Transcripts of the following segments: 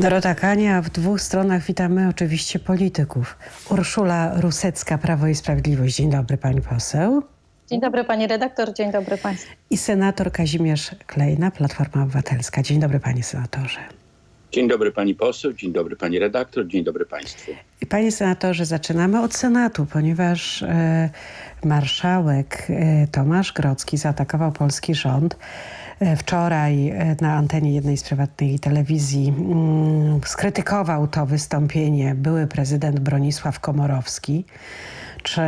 Dorota Kania, a w dwóch stronach witamy oczywiście polityków. Urszula Rusecka, Prawo i Sprawiedliwość. Dzień dobry pani poseł. Dzień dobry pani redaktor, dzień dobry państwu. I senator Kazimierz Klejna, Platforma Obywatelska. Dzień dobry panie senatorze. Dzień dobry pani poseł, dzień dobry pani redaktor, dzień dobry państwu. I panie senatorze, zaczynamy od Senatu, ponieważ e, marszałek e, Tomasz Grocki zaatakował polski rząd. Wczoraj e, na antenie jednej z prywatnej telewizji mm, skrytykował to wystąpienie były prezydent Bronisław Komorowski. Czy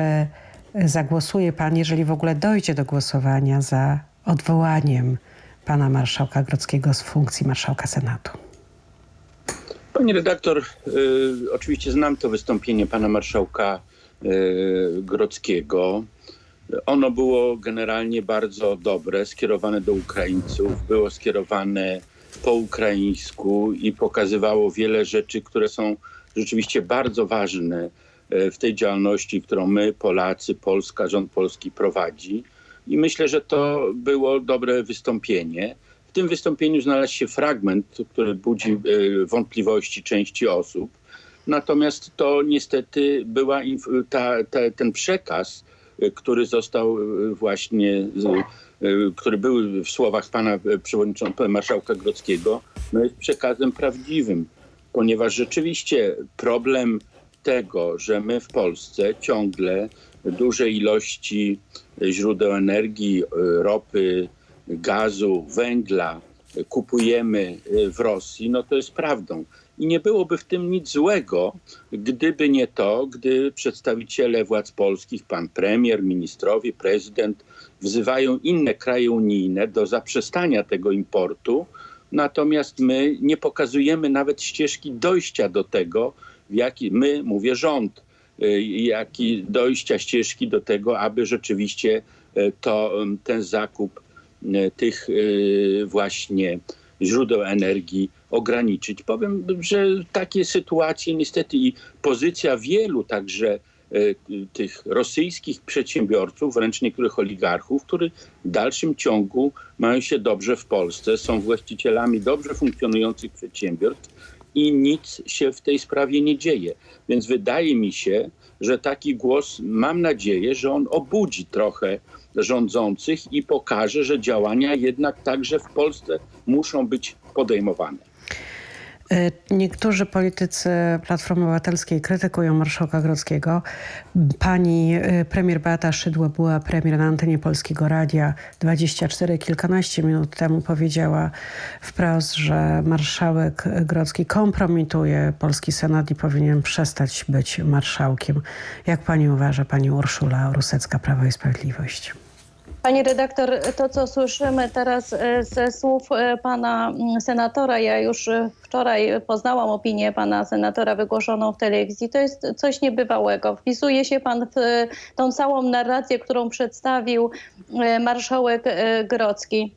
zagłosuje pan, jeżeli w ogóle dojdzie do głosowania za odwołaniem pana marszałka Grockiego z funkcji marszałka Senatu? Pani redaktor, y, oczywiście znam to wystąpienie pana marszałka y, Grockiego. Ono było generalnie bardzo dobre, skierowane do Ukraińców, było skierowane po ukraińsku i pokazywało wiele rzeczy, które są rzeczywiście bardzo ważne y, w tej działalności, którą my, Polacy, Polska, rząd polski prowadzi. I myślę, że to było dobre wystąpienie. W tym wystąpieniu znalazł się fragment, który budzi e, wątpliwości części osób. Natomiast to niestety była ta, ta, ten przekaz, e, który został e, właśnie, e, który był w słowach pana przewodniczącego marszałka Grodzkiego, no jest przekazem prawdziwym, ponieważ rzeczywiście problem tego, że my w Polsce ciągle duże ilości źródeł energii, e, ropy, gazu, węgla kupujemy w Rosji, no to jest prawdą. I nie byłoby w tym nic złego, gdyby nie to, gdy przedstawiciele władz polskich, pan premier, ministrowie, prezydent, wzywają inne kraje unijne do zaprzestania tego importu, natomiast my nie pokazujemy nawet ścieżki dojścia do tego, w jaki my, mówię rząd, y, jaki dojścia ścieżki do tego, aby rzeczywiście y, to, y, ten zakup tych właśnie źródeł energii ograniczyć. Powiem, że takie sytuacje niestety i pozycja wielu także y, tych rosyjskich przedsiębiorców, wręcz niektórych oligarchów, którzy w dalszym ciągu mają się dobrze w Polsce, są właścicielami dobrze funkcjonujących przedsiębiorstw i nic się w tej sprawie nie dzieje. Więc wydaje mi się, że taki głos, mam nadzieję, że on obudzi trochę rządzących i pokaże, że działania jednak także w Polsce muszą być podejmowane. E, Niektórzy politycy Platformy Obywatelskiej krytykują marszałka Grodzkiego. Pani e, premier Beata Szydło była premier na antenie Polskiego Radia 24 kilkanaście minut temu powiedziała wprost, że marszałek Grodzki kompromituje polski senat i powinien przestać być marszałkiem. Jak pani uważa, pani Urszula Rusecka, Prawo i Sprawiedliwość? Pani redaktor, to co słyszymy teraz e, ze słów e, pana mm, senatora, ja już e, wczoraj poznałam opinię pana senatora wygłoszoną w telewizji, to jest coś niebywałego. Wpisuje się pan w tą całą narrację, którą przedstawił marszałek Grocki.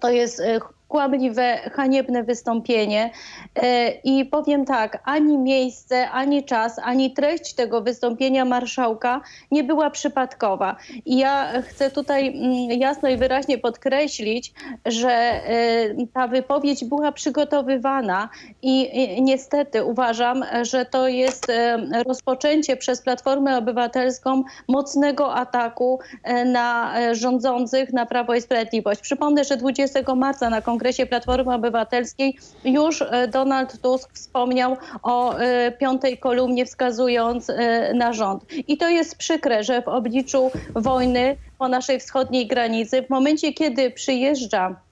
To jest kłamliwe, haniebne wystąpienie. E, I powiem tak, ani miejsce, ani czas, ani treść tego wystąpienia marszałka nie była przypadkowa. I ja chcę tutaj mm, jasno i wyraźnie podkreślić, że e, ta wypowiedź była przygotowywana i niestety uważam, że to jest e, rozpoczęcie przez Platformę Obywatelską mocnego ataku na rządzących, na Prawo i Sprawiedliwość. Przypomnę, że 20 marca na kongresie Platformy Obywatelskiej już e, Donald Tusk wspomniał o e, piątej kolumnie, wskazując e, na rząd. I to jest przykre, że w obliczu wojny po naszej wschodniej granicy, w momencie kiedy przyjeżdża przy-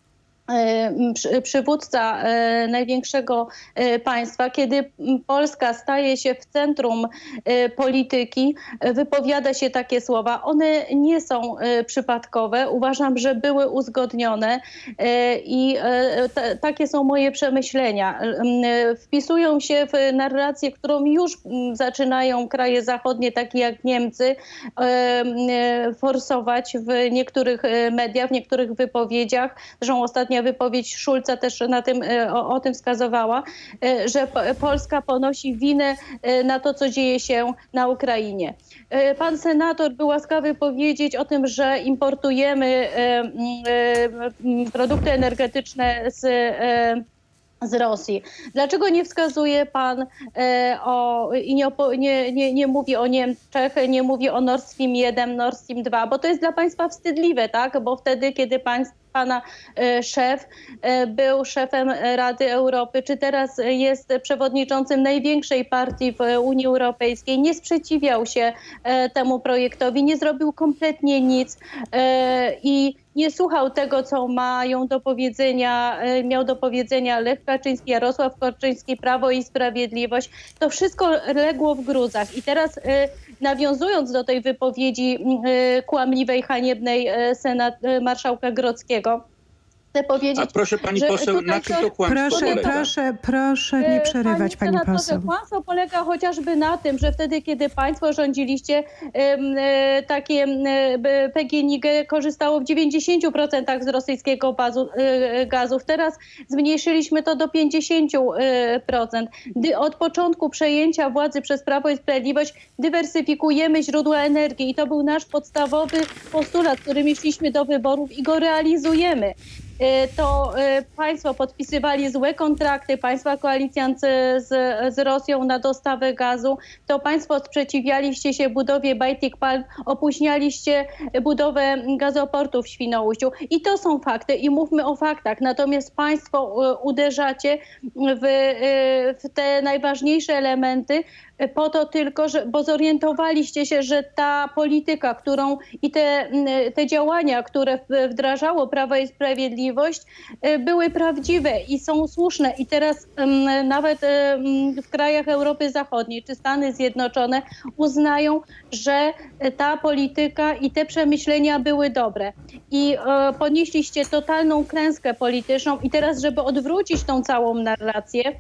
przywódca e, największego e, państwa, kiedy Polska staje się w centrum e, polityki, e, wypowiada się takie słowa. One nie są e, przypadkowe. Uważam, że były uzgodnione e, i e, ta- takie są moje przemyślenia. E, Wpisują się w narrację, którą już zaczynają kraje zachodnie, takie jak Niemcy, e, e, forsować w niektórych e, mediach, w niektórych wypowiedziach. Zresztą ostatnia wypowiedź Szulca też na tym, e, o, o tym wskazywała, e, że Po- Polska ponosi winę e, na to, co dzieje się na Ukrainie. Pan senator był łaskawy powiedzieć o tym, że importujemy e, m, e, m, produkty energetyczne z z Rosji. Dlaczego nie wskazuje pan e, o, i nie, nie, nie, nie mówi o Niemczech, nie mówi o Nord Stream 1, Nord Stream 2, bo to jest dla państwa wstydliwe, tak? Bo wtedy, kiedy państw, pana e, szef e, był szefem Rady Europy, czy teraz jest przewodniczącym największej partii w Unii Europejskiej, nie sprzeciwiał się e, temu projektowi, nie zrobił kompletnie nic i nie słuchał tego, co mają do powiedzenia, miał do powiedzenia Lech Kaczyński, Jarosław Kaczyński, Prawo i Sprawiedliwość. To wszystko legło w gruzach. I teraz nawiązując do tej wypowiedzi m, e, kłamliwej, haniebnej e, senat, e, marszałka Grodzkiego, chcę powiedzieć, A proszę pani że poseł, na czym to- kłamstwo Proszę, polega? proszę, proszę nie E, przerywać pani senatorze, poseł. Kłamstwo polega chociażby na tym, że wtedy, kiedy państwo rządziliście, e, takie e, PGNiG korzystało w 90% z rosyjskiego bazu, gazów. Teraz zmniejszyliśmy to do 50%. Dy- Od początku przejęcia władzy przez Prawo i Sprawiedliwość dywersyfikujemy źródła energii i to był nasz podstawowy postulat, którym szliśmy do wyborów i go realizujemy to e, państwo podpisywali złe kontrakty, państwa koalicjancy z, z Rosją na dostawę gazu, to państwo sprzeciwialiście się budowie Baltic Pipe, opóźnialiście budowę gazoportu w Świnoujściu. I to są fakty i mówmy o faktach. Natomiast państwo e, uderzacie w, w te najważniejsze elementy, po to tylko, że, bo zorientowaliście się, że ta polityka, którą i te, m, te działania, które wdrażało Prawo i Sprawiedliwość, e, były prawdziwe i są słuszne. I teraz em, nawet em, w krajach Europy Zachodniej czy Stany Zjednoczone uznają, że e, ta polityka i te przemyślenia były dobre. I e, ponieśliście totalną klęskę polityczną i teraz, żeby odwrócić tą całą narrację,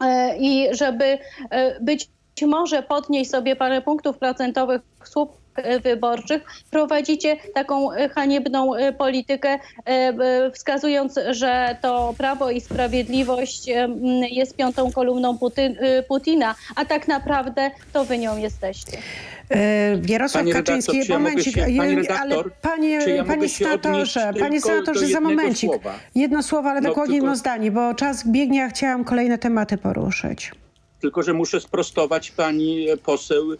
e, i żeby e, być może podnieść sobie parę punktów procentowych słup e, wyborczych, prowadzicie taką e, haniebną e, politykę, e, wskazując, że to Prawo i Sprawiedliwość jest piątą kolumną Putina, a tak naprawdę to wy nią jesteście. Jarosław Pani redaktor, Kaczyński, czy ja mogę momencik, się- pani redaktor, ale panie, ja panie senatorze, panie senatorze, za momencik. słowa? Jedno słowo, ale No, dokładnie tylko- jedno zdanie, bo czas biegnie, ja chciałam kolejne tematy poruszyć. Tylko, że muszę sprostować pani poseł y,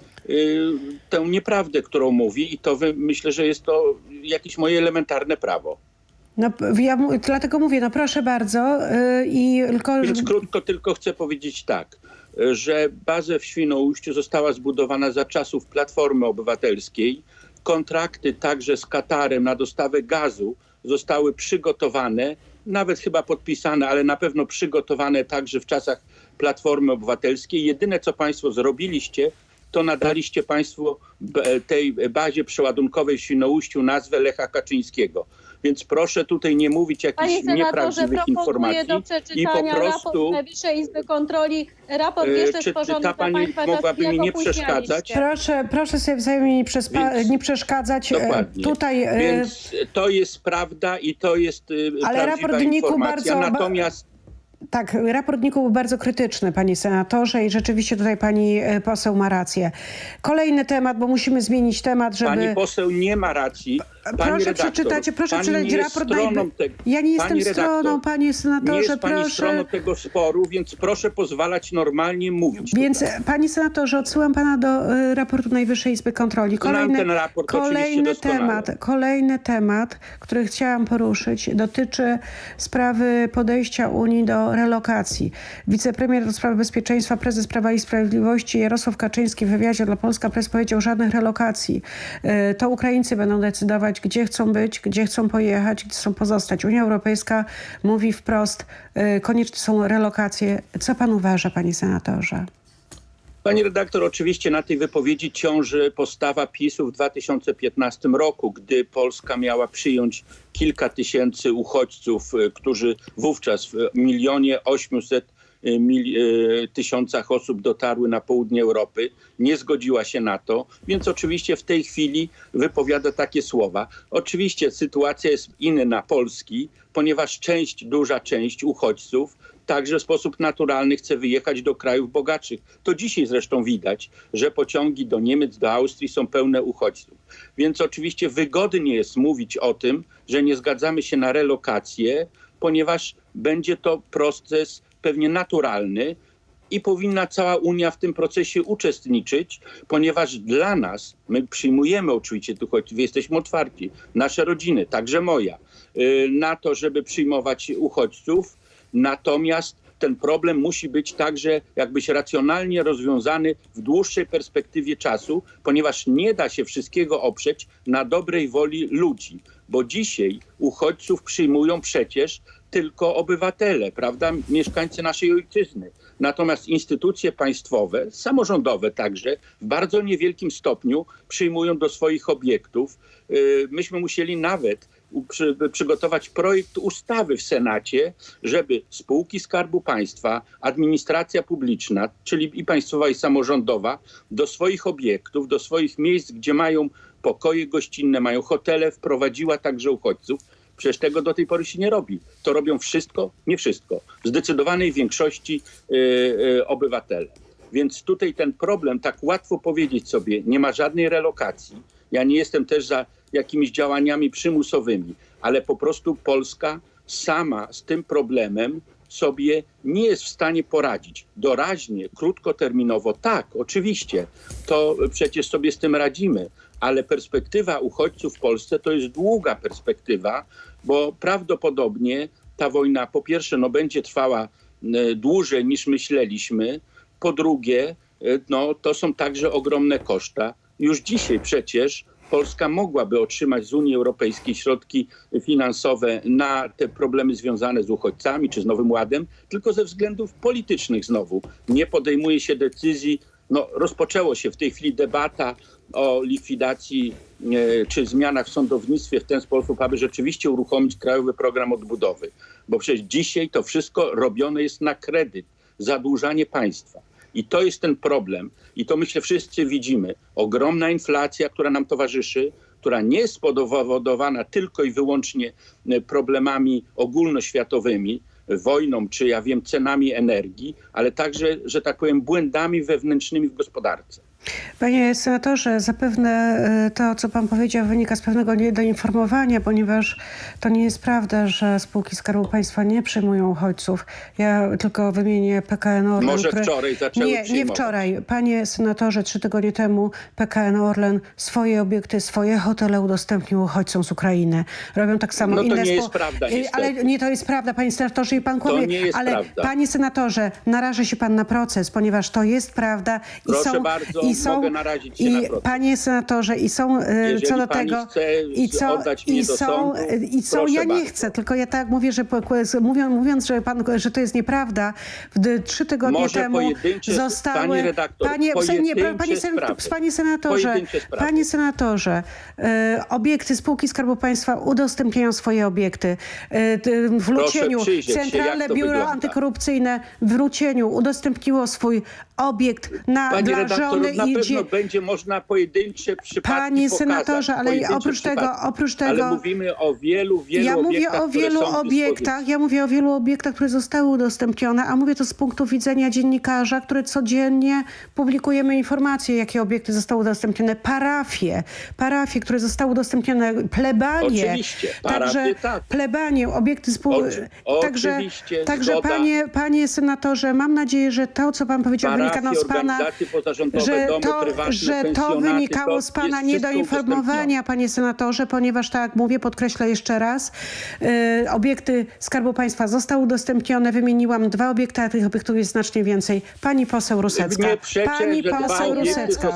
tę nieprawdę, którą mówi i to myślę, że jest to jakieś moje elementarne prawo. No, ja dlatego mówię, no proszę bardzo y, i tylko... Więc krótko tylko chcę powiedzieć tak, że baza w Świnoujściu została zbudowana za czasów Platformy Obywatelskiej. Kontrakty także z Katarem na dostawę gazu zostały przygotowane, nawet chyba podpisane, ale na pewno przygotowane także w czasach Platformy Obywatelskiej. Jedyne, co państwo zrobiliście, to nadaliście państwo tej bazie przeładunkowej w Świnoujściu nazwę Lecha Kaczyńskiego. Więc proszę tutaj nie mówić jakichś senatorze, nieprawdziwych informacji do i przeczytania po prostu raport Najwyższej Izby Kontroli. Raport E, jeszcze czy ta pani państwa mogłaby mi nie przeszkadzać? Proszę, proszę sobie wzajemnie nie, Więc- nie przeszkadzać. E, Dokładnie. Tutaj e, Więc to jest prawda i to jest Ale prawdziwa raport NIK-u bardzo- Natomiast Tak, raport NIK-u był bardzo krytyczny, panie senatorze, i rzeczywiście tutaj pani e, poseł ma rację. Kolejny temat, bo musimy zmienić temat, żeby... pani poseł nie ma racji. Pani proszę redaktor, przeczytać, proszę pani przeczytać nie jest raport. stroną tego. Ja nie jestem Pani redaktor, stroną, panie Nie senatorze, jest pani proszę. stroną tego sporu, więc proszę pozwalać normalnie mówić. Więc e, panie senatorze, odsyłam pana do e, raportu Najwyższej Izby Kontroli. Znam ten raport oczywiście kolejny doskonale. temat, kolejny temat, który chciałam poruszyć, dotyczy sprawy podejścia Unii do relokacji. Wicepremier do spraw bezpieczeństwa, prezes Prawa i Sprawiedliwości Jarosław Kaczyński w wywiadzie dla Polska Press powiedział żadnych relokacji. E, To Ukraińcy będą decydować, gdzie chcą być, gdzie chcą pojechać, gdzie chcą pozostać. Unia Europejska mówi wprost, e, konieczne są relokacje. Co pan uważa, panie senatorze? Pani redaktor, oczywiście na tej wypowiedzi ciąży postawa PiSu w 2015 roku, gdy Polska miała przyjąć kilka tysięcy uchodźców, y, którzy wówczas w milionie 800 y, y, tysiącach osób dotarły na południe Europy. Nie zgodziła się na to, więc oczywiście w tej chwili wypowiada takie słowa. Oczywiście sytuacja jest inna Polski, ponieważ część, duża część uchodźców także w sposób naturalny chce wyjechać do krajów bogatszych. To dzisiaj zresztą widać, że pociągi do Niemiec, do Austrii są pełne uchodźców. Więc oczywiście wygodnie jest mówić o tym, że nie zgadzamy się na relokację, ponieważ będzie to proces pewnie naturalny i powinna cała Unia w tym procesie uczestniczyć, ponieważ dla nas, my przyjmujemy oczywiście, tu choć jesteśmy otwarci, nasze rodziny, także moja, y, na to, żeby przyjmować uchodźców, natomiast ten problem musi być także jakbyś racjonalnie rozwiązany w dłuższej perspektywie czasu, ponieważ nie da się wszystkiego oprzeć na dobrej woli ludzi, bo dzisiaj uchodźców przyjmują przecież tylko obywatele, prawda, mieszkańcy naszej ojczyzny. Natomiast instytucje państwowe, samorządowe także, w bardzo niewielkim stopniu przyjmują do swoich obiektów. Yy, Myśmy musieli nawet przygotować projekt ustawy w Senacie, żeby spółki Skarbu Państwa, administracja publiczna, czyli i państwowa, i samorządowa, do swoich obiektów, do swoich miejsc, gdzie mają pokoje gościnne, mają hotele, wprowadziła także uchodźców. Przecież tego do tej pory się nie robi. To robią wszystko, nie wszystko. W zdecydowanej większości y, y, obywatele. Więc tutaj ten problem, tak łatwo powiedzieć sobie, nie ma żadnej relokacji. Ja nie jestem też za jakimiś działaniami przymusowymi, ale po prostu Polska sama z tym problemem sobie nie jest w stanie poradzić. Doraźnie, krótkoterminowo, tak, oczywiście, to przecież sobie z tym radzimy, ale perspektywa uchodźców w Polsce to jest długa perspektywa, bo prawdopodobnie ta wojna po pierwsze no, będzie trwała e, dłużej niż myśleliśmy, po drugie e, no, to są także ogromne koszta. Już dzisiaj przecież Polska mogłaby otrzymać z Unii Europejskiej środki finansowe na te problemy związane z uchodźcami czy z Nowym Ładem, tylko ze względów politycznych znowu. Nie podejmuje się decyzji. No, rozpoczęło się w tej chwili debata o likwidacji e, czy zmianach w sądownictwie w ten sposób, aby rzeczywiście uruchomić Krajowy Program Odbudowy. Bo przecież dzisiaj to wszystko robione jest na kredyt, zadłużanie państwa. I to jest ten problem. I to myślę wszyscy widzimy. Ogromna inflacja, która nam towarzyszy, która nie jest spowodowana tylko i wyłącznie e, problemami ogólnoświatowymi, wojną, czy ja wiem, cenami energii, ale także, że tak powiem, błędami wewnętrznymi w gospodarce. Panie senatorze, zapewne e, to, co pan powiedział, wynika z pewnego niedoinformowania, ponieważ to nie jest prawda, że spółki Skarbu Państwa nie przyjmują uchodźców. Ja tylko wymienię PKN Orlen. Może które- wczoraj zaczęły Nie, nie przyjmować. wczoraj. Panie senatorze, trzy tygodnie temu PKN Orlen swoje obiekty, swoje hotele udostępnił uchodźcom z Ukrainy. Robią tak samo No to inne nie jest prawda, E, niestety. Ale nie to jest prawda, panie senatorze, i pan kłamie. nie jest ale prawda. panie senatorze, naraża się pan na proces, ponieważ to jest prawda i Proszę są bardzo, i są się i panie senatorze i są e, Jeżeli co do tego i co mnie i są sądu, e, i są ja nie bardzo. chcę, tylko ja tak mówię, że mówiąc, że pan że to jest nieprawda, gdy trzy tygodnie Może temu zostały pani redaktor, panie, nie, panie, sen, panie senatorze, panie senatorze, e, obiekty spółki Skarbu Państwa udostępniają swoje obiekty. E, w Lucieniu się, Centralne to Biuro. Antykorupcyjne w Lucieniu udostępniło swój obiekt na, dla żony na i pewno dzie- będzie można pojedyncze przypadki Panie pokazać, senatorze, ale oprócz tego- oprócz tego- Ale mówimy o wielu, wielu Ja mówię obiektach, o wielu obiektach, ja mówię o wielu obiektach, które zostały udostępnione, a mówię to z punktu widzenia dziennikarza, który codziennie publikujemy informacje, jakie obiekty zostały udostępnione. Parafie, parafie, które zostały udostępnione, plebanie. Oczywiście, parafie, także tak. plebanie, obiekty spół... Oczy- Także, oczywiście, także zgoda. panie, panie senatorze, mam nadzieję, że to, co pan powiedział, Parafie, wynika no z pana że domy to, prywatne, że to wynikało to z pana niedoinformowania, panie senatorze, ponieważ tak jak mówię, podkreślę jeszcze raz, y, obiekty Skarbu Państwa zostały udostępnione. Wymieniłam dwa obiekty, a tych obiektów jest znacznie więcej. Pani poseł Rusecka. Pani poseł Rusecka.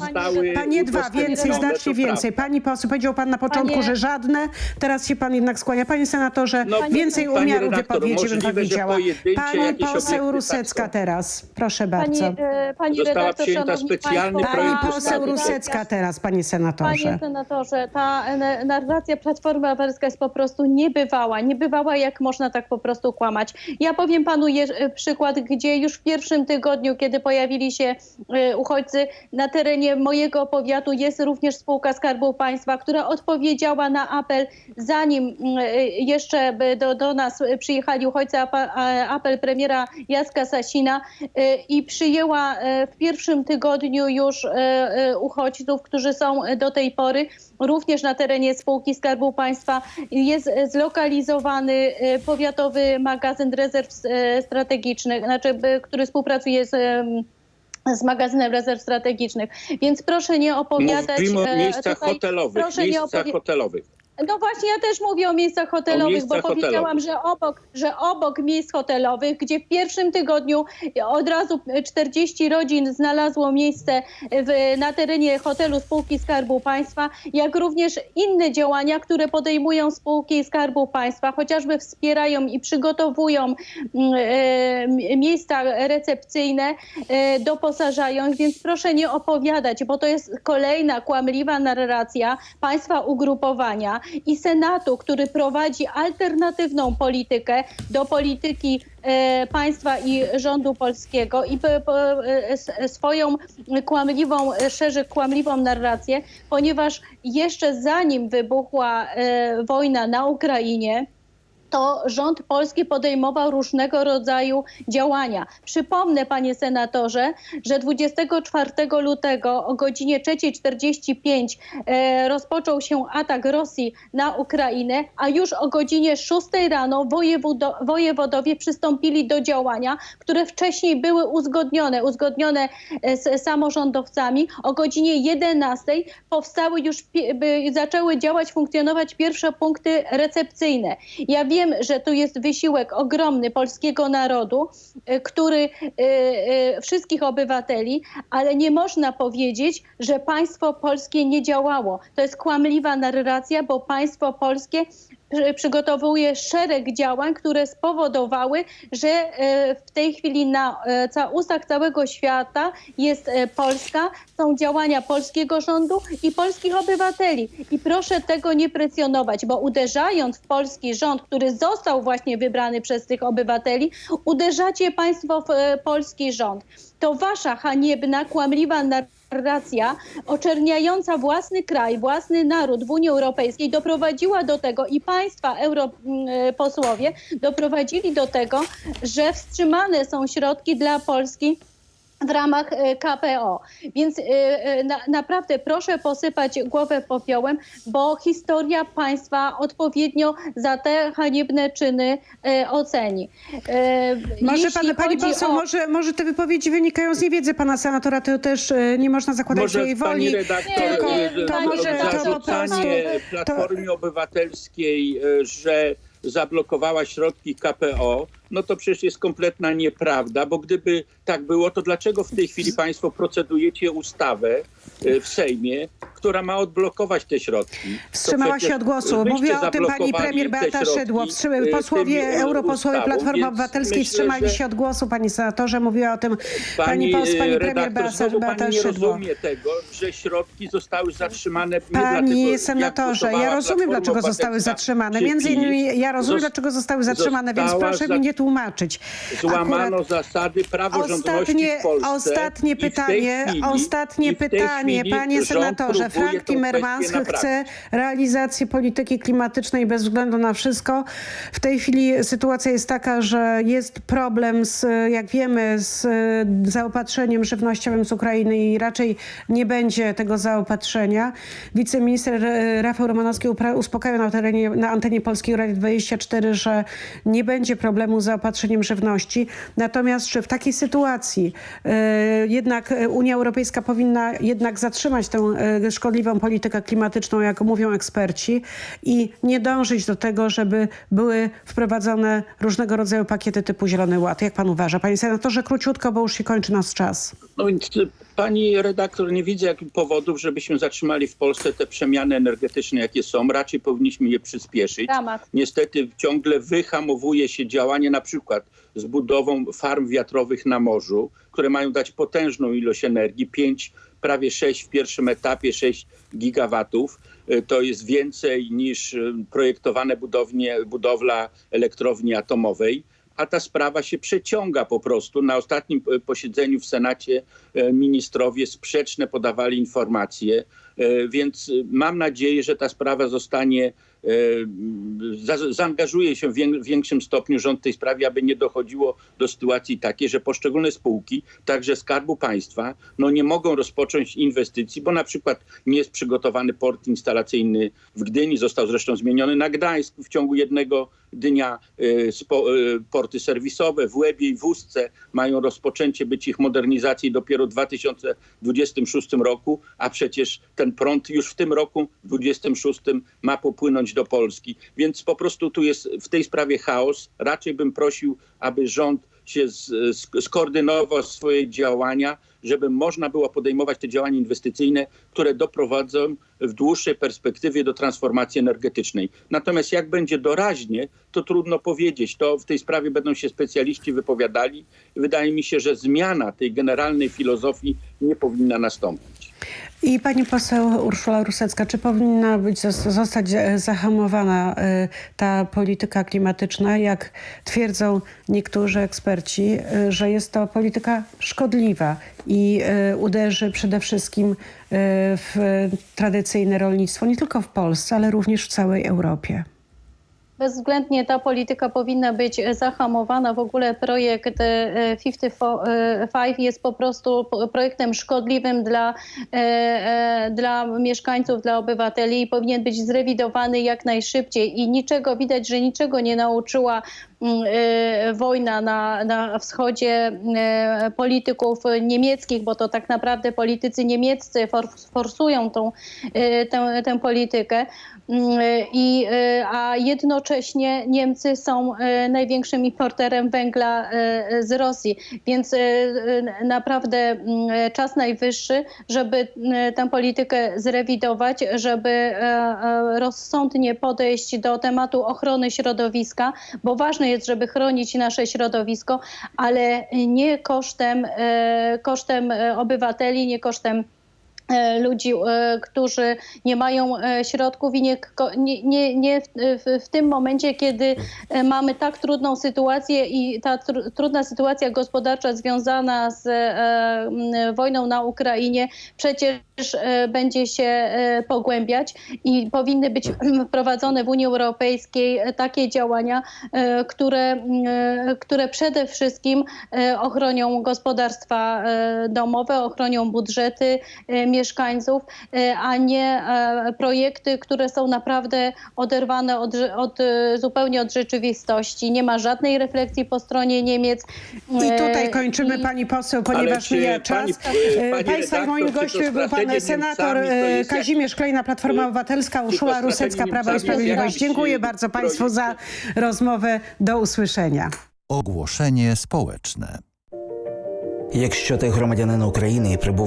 Panie dwa, więcej, znacznie więcej. Pani poseł, powiedział pan na początku, Panie- że żadne. Teraz się pan jednak skłania. Panie senatorze, No, więcej pani umiaru redaktor, wypowiedzi bym powiedziała. pojedyncze Pani poseł obiekty, Rusecka tak są. teraz. Proszę Pani, bardzo. e, pani Została redaktor, szanowni państwo, Pani poseł. Rusecka teraz, panie senatorze. Panie senatorze, ta narracja Platformy Obywatelskiej jest po prostu niebywała. Niebywała, jak można tak po prostu kłamać. Ja powiem panu e, przykład, gdzie już w pierwszym tygodniu, kiedy pojawili się e, uchodźcy na terenie mojego powiatu, jest również spółka Skarbu Państwa, która odpowiedziała na apel, zanim e, jeszcze do, do nas przyjechali uchodźcy, apel premiera Jacka Sasina i przyjęła w pierwszym tygodniu już już e, e, uchodźców, którzy są do tej pory również na terenie spółki Skarbu Państwa. Jest zlokalizowany e, powiatowy magazyn rezerw strategicznych, znaczy, który współpracuje z z magazynem rezerw strategicznych. Więc proszę nie opowiadać. Mówimy o miejscach tutaj- hotelowych. proszę nie Miejscach opowi- hotelowych. No właśnie, ja też mówię o miejscach hotelowych, miejscach bo powiedziałam, że obok, że obok miejsc hotelowych, gdzie w pierwszym tygodniu od razu 40 rodzin znalazło miejsce w, na terenie hotelu spółki Skarbu Państwa, jak również inne działania, które podejmują spółki Skarbu Państwa, chociażby wspierają i przygotowują mm, e, miejsca recepcyjne, e, doposażają, więc proszę nie opowiadać, bo to jest kolejna kłamliwa narracja państwa ugrupowania i Senatu, który prowadzi alternatywną politykę do polityki e, państwa i rządu polskiego i e, s- swoją kłamliwą, e, szerzy kłamliwą narrację, ponieważ jeszcze zanim wybuchła e, wojna na Ukrainie, to rząd polski podejmował różnego rodzaju działania. Przypomnę, panie senatorze, że 24 lutego o godzinie 3.45 e, rozpoczął się atak Rosji na Ukrainę, a już o godzinie 6 rano wojewodo, wojewodowie przystąpili do działania, które wcześniej były uzgodnione, uzgodnione e, z samorządowcami. O godzinie 11 powstały już, zaczęły działać, funkcjonować pierwsze punkty recepcyjne. Ja wiem, że tu jest wysiłek ogromny polskiego narodu, e, który e, e, wszystkich obywateli, ale nie można powiedzieć, że państwo polskie nie działało. To jest kłamliwa narracja, bo państwo polskie przygotowuje szereg działań, które spowodowały, że e, w tej chwili na e, ustach całego świata jest e, Polska, są działania polskiego rządu i polskich obywateli. I proszę tego nie presjonować, bo uderzając w polski rząd, który został właśnie wybrany przez tych obywateli, uderzacie państwo w polski rząd. To wasza haniebna, kłamliwa narracja oczerniająca własny kraj, własny naród w Unii Europejskiej doprowadziła do tego i państwa europosłowie doprowadzili do tego, że wstrzymane są środki dla Polski w ramach e, KPO. Więc e, e, na, naprawdę proszę posypać głowę popiołem, bo historia państwa odpowiednio za te haniebne czyny oceni. Może pan, pani poseł, o- może, może te wypowiedzi wynikają z niewiedzy pana senatora, to też nie można zakładać Może swojej pani woli. redaktor, Tylko e, to może to prostu- Platformie Obywatelskiej, że zablokowała środki KPO, no to przecież jest kompletna nieprawda, bo gdyby tak było, to dlaczego w tej chwili państwo procedujecie ustawę e, w Sejmie, która ma odblokować te środki? Wstrzymała się od głosu. Mówiła o tym pani premier Beata Szydło. Wstrzy- e, Posłowie, europosłowie Platformy Obywatelskiej wstrzymali się od głosu, panie senatorze. Mówiła o tym pani, Pani, pani e, premier Beata, Beata pani nie Szydło. rozumie tego, że środki zostały zatrzymane Pani dlatego, senatorze, ja rozumiem, dlaczego zostały zatrzymane. Między innymi ja rozumiem, dlaczego zostały zatrzymane, więc proszę mi nie tłumaczyć. Złamano Akurat zasady praworządności Ostatnie, w Polsce. ostatnie pytanie, chwili- ostatnie pytanie, panie senatorze. Frank Timmermans chce realizację polityki klimatycznej bez względu na wszystko. W tej chwili sytuacja jest taka, że jest problem z, jak wiemy, z zaopatrzeniem żywnościowym z Ukrainy i raczej nie będzie tego zaopatrzenia. Wiceminister e, Rafał Romanowski uspokajał na, terenie, na antenie Polskiej Rady 24, że nie będzie problemu z zaopatrzeniem żywności. Natomiast czy w takiej sytuacji e, jednak Unia Europejska powinna jednak zatrzymać tę e, szkodliwą politykę klimatyczną, jak mówią eksperci, i nie dążyć do tego, żeby były wprowadzone różnego rodzaju pakiety typu Zielony Ład. Jak pan uważa? Panie senatorze, króciutko, bo już się kończy nasz czas. No więc pani redaktor, nie widzę jakich powodów, żebyśmy zatrzymali w Polsce te przemiany energetyczne, jakie są. Raczej powinniśmy je przyspieszyć. Dramat. Niestety ciągle wyhamowuje się działanie na przykład z budową farm wiatrowych na morzu, które mają dać potężną ilość energii, 5, prawie 6 w pierwszym etapie, 6 gigawatów. Y, To jest więcej niż y, projektowane budownie, budowla elektrowni atomowej. A ta sprawa się przeciąga po prostu. Na ostatnim y, posiedzeniu w Senacie y, ministrowie sprzeczne podawali informacje, E, Więc mam nadzieję, że ta sprawa zostanie, e, zaangażuje się w wię- w większym stopniu rząd w tej sprawie, aby nie dochodziło do sytuacji takiej, że poszczególne spółki, także Skarbu Państwa, no nie mogą rozpocząć inwestycji, bo na przykład nie jest przygotowany port instalacyjny w Gdyni, został zresztą zmieniony na Gdańsk w ciągu jednego dnia. E, e, porty serwisowe w Łebie i w Ustce mają rozpoczęcie być ich modernizacji dopiero w 2026 roku, a przecież ten prąd już w tym roku, w 2026 ma popłynąć do Polski. Więc po prostu tu jest w tej sprawie chaos. Raczej bym prosił, aby rząd się skoordynował swoje działania, żeby można było podejmować te działania inwestycyjne, które doprowadzą w dłuższej perspektywie do transformacji energetycznej. Natomiast jak będzie doraźnie, to trudno powiedzieć. To w tej sprawie będą się specjaliści wypowiadali. Wydaje mi się, że zmiana tej generalnej filozofii nie powinna nastąpić. I pani poseł Urszula Rusecka, czy powinna być zos- zostać e, zahamowana e, ta polityka klimatyczna, jak twierdzą niektórzy eksperci, e, że jest to polityka szkodliwa i uderzy przede wszystkim w tradycyjne rolnictwo nie tylko w Polsce, ale również w całej Europie. Bezwzględnie ta polityka powinna być zahamowana. W ogóle projekt e, 55 jest po prostu projektem szkodliwym dla, e, e, dla mieszkańców, dla obywateli i powinien być zrewidowany jak najszybciej. I niczego widać, że niczego nie nauczyła mm, e, wojna na, na wschodzie e, polityków niemieckich, bo to tak naprawdę politycy niemieccy for, forsują tą, e, tę, tę politykę. Mm, I, e, a jednocześnie Niemcy są e, największym importerem węgla e, z Rosji, więc naprawdę mm, czas najwyższy, żeby tę politykę zrewidować, żeby e, e, rozsądnie podejść do tematu ochrony środowiska, bo ważne jest, żeby chronić nasze środowisko, ale nie kosztem, e, kosztem obywateli, nie kosztem ludzi, e, którzy nie mają e, środków i nie, nie, nie, w, w, tym momencie, kiedy e, mamy tak trudną sytuację i ta tr trudna sytuacja gospodarcza związana z e, wojną na Ukrainie przecież e, będzie się e, pogłębiać i powinny być wprowadzone w Unii Europejskiej e, takie działania, e, które, e, które przede wszystkim e, ochronią gospodarstwa e, domowe, ochronią budżety e, mieszkańców, e, a nie e, projekty, które są naprawdę oderwane od, od, e, zupełnie od rzeczywistości. Nie ma żadnej refleksji po stronie Niemiec. I tutaj E, kończymy i- pani poseł, ponieważ mija pani- czas. e, E, pani Państwa i gościem był pan straszenie senator Niemcami to e, jest jak- Kazimierz Klejna, Platforma Czy- Obywatelska, czy to Urszula straszenie Rusecka, Prawo i Niemcami jest Sprawiedliwość. jakiś, Dziękuję e, bardzo Państwu projekt? za rozmowę. Do usłyszenia. Ogłoszenie społeczne. Якщо ти громадянин України і прибув